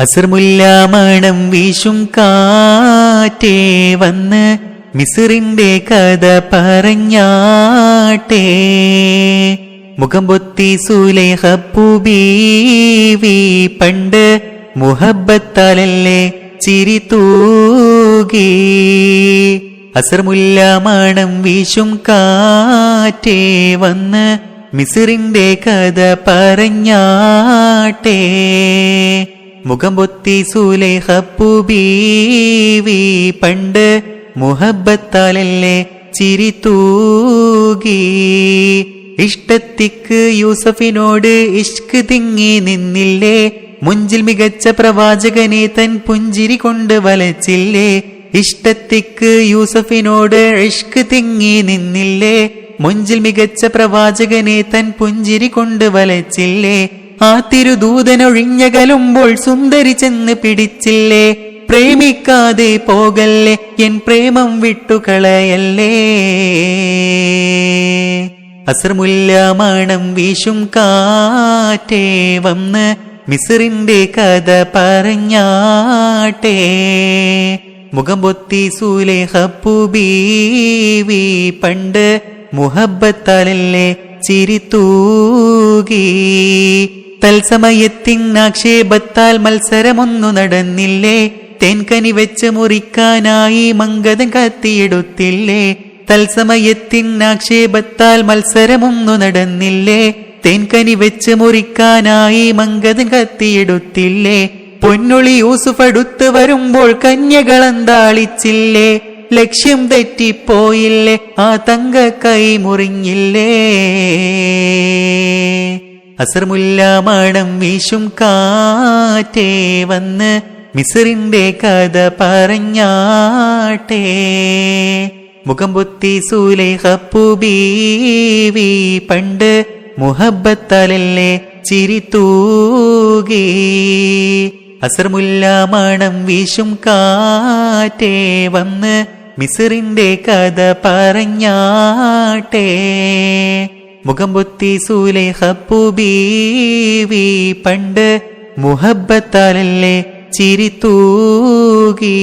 അസർമുല്ല മണം വീശും കാറ്റേ വന്ന് മിസിറിന്റെ കഥ പറഞ്ഞാട്ടേ. മുഖം പൊത്തി സുലേഹപ്പുബീവി പണ്ട് മുഹബത്താലല്ലേ ചിരി തൂകി. അസർമുല്ല മണം വീശും കാറ്റേ വന്ന് മിസിറിന്റെ കഥ പറഞ്ഞാട്ടേ. മുഖം സുലേഹപ്പുബീവി പണ്ട് മുഹബത്താലല്ലേ ചിരിത്തൂകി തൂകി. ഇഷ്ടത്തിക്ക് യൂസഫിനോട് ഇഷ്ക് തിങ്ങി നിന്നില്ലേ? മുഞ്ചിൽ മികച്ച പ്രവാചകനെ തൻ പുഞ്ചിരി കൊണ്ട് വലച്ചില്ലേ? ഇഷ്ടത്തിക്ക് യൂസഫിനോട് ഇഷ്ക് തിങ്ങി നിന്നില്ലേ? മുഞ്ചിൽ മികച്ച പ്രവാചകനെ തൻ പുഞ്ചിരി കൊണ്ട് വലച്ചില്ലേ? ആ തിരുദൂതനൊഴിഞ്ഞകലുമ്പോൾ സുന്ദരി ചെന്ന് പിടിച്ചില്ലേ? പ്രേമിക്കാതെ പോകല്ലേ? എൻ പ്രേമം വിട്ടുകളയല്ലേ? അസർമുല്ല മണം വീശും കാറ്റേ വന്ന് മിസറിന്റെ കഥ പറഞ്ഞാട്ടേ. മുഖം പൊത്തി സൂലേഹപ്പൂബീവി പണ്ട് മുഹബത്താലല്ലേ ചിരി തൂകി തൽസമയത്തിനാക്ഷേപത്താൽ മത്സരമൊന്നു നടന്നില്ലേ? തേൻകനി വെച്ച് മുറിക്കാനായി മങ്കതം കത്തിയെടുത്തില്ലേ? തൽസമയത്തിനാക്ഷേപത്താൽ മത്സരമൊന്നു നടന്നില്ലേ? തേൻകനി വെച്ച് മുറിക്കാനായി മങ്കതം കത്തിയെടുത്തില്ലേ? പൊന്നുളി യൂസുഫ് അടുത്ത് വരുമ്പോൾ കന്യകളന്താളിച്ചില്ലേ? ലക്ഷ്യം തെറ്റിപ്പോയില്ലേ? ആ തങ്ക കൈ മുറിഞ്ഞില്ലേ? അസർമുല്ല മണം വീശും കാറ്റേ വന്ന് മിസറിന്റെ കഥ പറഞ്ഞാട്ടേ. മുഖം പൊത്തി സൂലേഹപ്പൂബീവി പണ്ട് മുഹബത്താലല്ലേ ചിരി തൂകി അസർമുല്ല മണം വീശും കാറ്റേ വന്ന് മിസറിന്റെ കഥ പറഞ്ഞാട്ടേ. മുഖം സൂലൈഹപ്പുബീവി പണ്ട് മുഹബത്താലല്ലേ ചിരിത്തൂകീ തൂകി